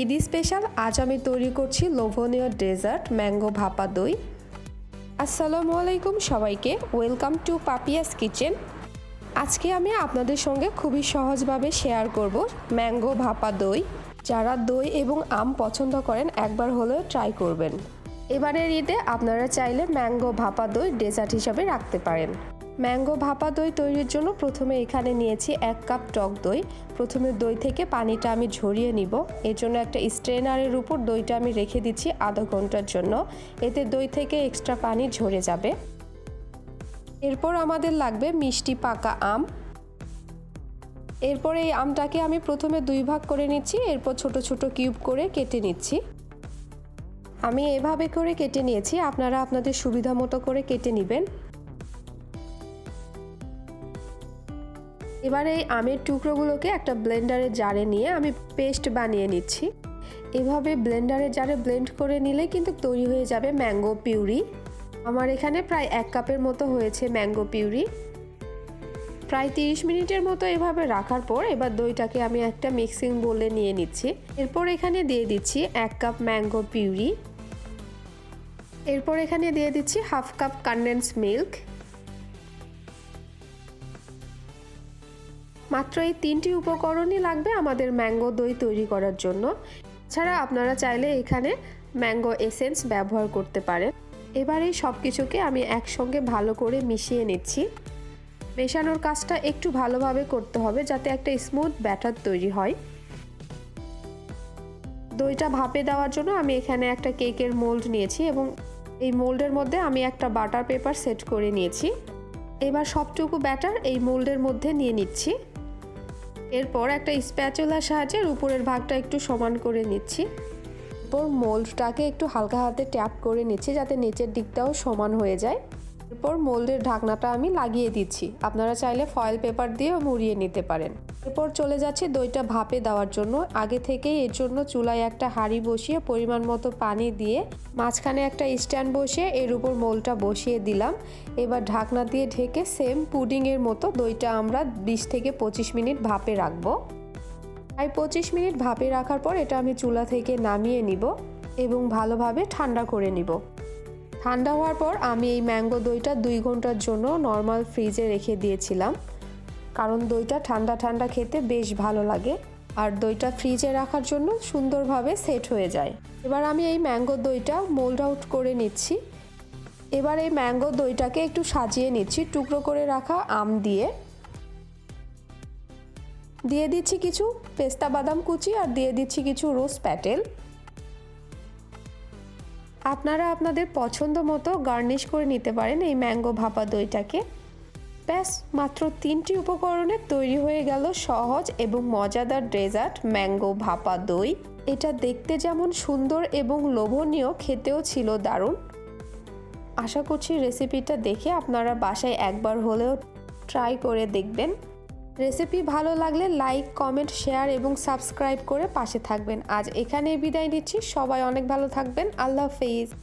ঈদি special, আজ আমি তৈরি করছি লোভনীয় ডেজার্ট, ম্যাঙ্গো ভাপা দই। আসসালামু আলাইকুম সবাইকে, ওয়েলকাম টু পাপিয়াস কিচেন। আজকে আমি আপনাদের সঙ্গে খুবই সহজভাবে শেয়ার করব ম্যাঙ্গো ভাপা দই। যারা দই এবং আম পছন্দ করেন, একবার হলেও ট্রাই করবেন। এবারের ঈদে আপনারা চাইলে ম্যাঙ্গো ভাপা দই ডেজার্ট হিসাবে রাখতে পারেন। ম্যাঙ্গো ভাপা দই তৈরির জন্য প্রথমে এখানে নিয়েছি এক কাপ টক দই। প্রথমে দই থেকে পানিটা আমি ঝরিয়ে নিব। এর জন্য একটা স্ট্রেনারের উপর দইটা আমি রেখে দিচ্ছি আধা ঘণ্টার জন্য। এতে দই থেকে এক্সট্রা পানি ঝরে যাবে। এরপর আমাদের লাগবে মিষ্টি পাকা আম। এরপর এই আমটাকে আমি প্রথমে দুই ভাগ করে নিচ্ছি, এরপর ছোট ছোট কিউব করে কেটে নিচ্ছি। আমি এভাবে করে কেটে নিয়েছি, আপনারা আপনাদের সুবিধা মতো করে কেটে নেবেন। এবার এই আমের টুকরোগুলোকে একটা ব্লেন্ডারের জারে নিয়ে আমি পেস্ট বানিয়ে নিচ্ছি। এভাবে ব্লেন্ডারের জারে ব্লেন্ড করে নিলে কিন্তু তৈরি হয়ে যাবে ম্যাঙ্গো পিউরি। আমার এখানে প্রায় এক কাপের মতো হয়েছে ম্যাঙ্গো পিউরি। প্রায় তিরিশ মিনিটের মতো এভাবে রাখার পর এবার দইটাকে আমি একটা মিক্সিং বোলে নিয়ে নিচ্ছি। এরপর এখানে দিয়ে দিচ্ছি এক কাপ ম্যাঙ্গো পিউরি। এরপর এখানে দিয়ে দিচ্ছি হাফ কাপ কনডেন্স মিল্ক মাত্র এই তিনটি উপকরণই লাগবে আমাদের ম্যাঙ্গো দই তৈরি করার জন্য। ছাড়া আপনারা চাইলে এখানে ম্যাঙ্গো এসেন্স ব্যবহার করতে পারেন। এবার এই সব কিছুকে আমি একসঙ্গে ভালো করে মিশিয়ে নিচ্ছি। মেশানোর কাজটা একটু ভালোভাবে করতে হবে যাতে একটা স্মুথ ব্যাটার তৈরি হয়। দইটা ভাপে দেওয়ার জন্য আমি এখানে একটা কেকের মোল্ড নিয়েছি এবং এই মোল্ডের মধ্যে আমি একটা বাটার পেপার সেট করে নিয়েছি। এবার সবটুকু ব্যাটার এই মোল্ডের মধ্যে নিয়ে নিচ্ছি। এরপর একটা স্প্যাচুলার সাহায্যে উপরের ভাগটা একটু সমান করে নিচ্ছি। এরপর মোল্ডটাকে একটু হালকা হাতে ট্যাপ করে নিচ্ছি যাতে নিচের দিকটাও সমান হয়ে যায়। এরপর মোল্ডের ঢাকনাটা আমি লাগিয়ে দিচ্ছি। আপনারা চাইলে ফয়েল পেপার দিয়েও মুড়িয়ে নিতে পারেন। এরপর চলে যাচ্ছে দইটা ভাপে দেওয়ার জন্য। আগে থেকেই এর জন্য চুলায় একটা হাঁড়ি বসিয়ে পরিমাণ মতো পানি দিয়ে মাঝখানে একটা স্ট্যান্ড বসিয়ে এর উপর মোলটা বসিয়ে দিলাম। এবার ঢাকনা দিয়ে ঢেকে সেম পুডিংয়ের মতো দইটা আমরা বিশ থেকে পঁচিশ মিনিট ভাপে রাখব। প্রায় পঁচিশ মিনিট ভাপে রাখার পর এটা আমি চুলা থেকে নামিয়ে নিব এবং ভালোভাবে ঠান্ডা করে নিব। ঠান্ডা হওয়ার পর আমি এই ম্যাঙ্গো দইটা দুই ঘণ্টার জন্য নর্মাল ফ্রিজে রেখে দিয়েছিলাম। কারণ দইটা ঠান্ডা ঠান্ডা খেতে বেশ ভালো লাগে আর দইটা ফ্রিজে রাখার জন্য সুন্দরভাবে সেট হয়ে যায়। এবার আমি এই ম্যাঙ্গো দইটা মোল্ড আউট করে নিচ্ছি। এবার এই ম্যাঙ্গো দইটাকে একটু সাজিয়ে নিচ্ছি, টুকরো করে রাখা আম দিয়ে। দিয়ে দিচ্ছি কিছু পেস্তা বাদাম কুচি আর দিয়ে দিচ্ছি কিছু রোজ প্যাটেল। আপনারা আপনাদের পছন্দ মতো গার্নিশ করে নিতে পারেন এই ম্যাঙ্গো ভাপা দইটাকে। ব্যাস, মাত্র তিনটি উপকরণে তৈরি হয়ে গেল সহজ এবং মজাদার ডেজার্ট ম্যাঙ্গো ভাপা দই। এটা দেখতে যেমন সুন্দর এবং লোভনীয়, খেতেও ছিল দারুণ। আশা করছি রেসিপিটা দেখে আপনারা বাসায় একবার হলেও ট্রাই করে দেখবেন। রেসিপি ভালো লাগলে লাইক, কমেন্ট, শেয়ার এবং সাবস্ক্রাইব করে পাশে থাকবেন। আজ এখানেই বিদায় নিচ্ছি। সবাই অনেক ভালো থাকবেন। আল্লাহ হাফেজ।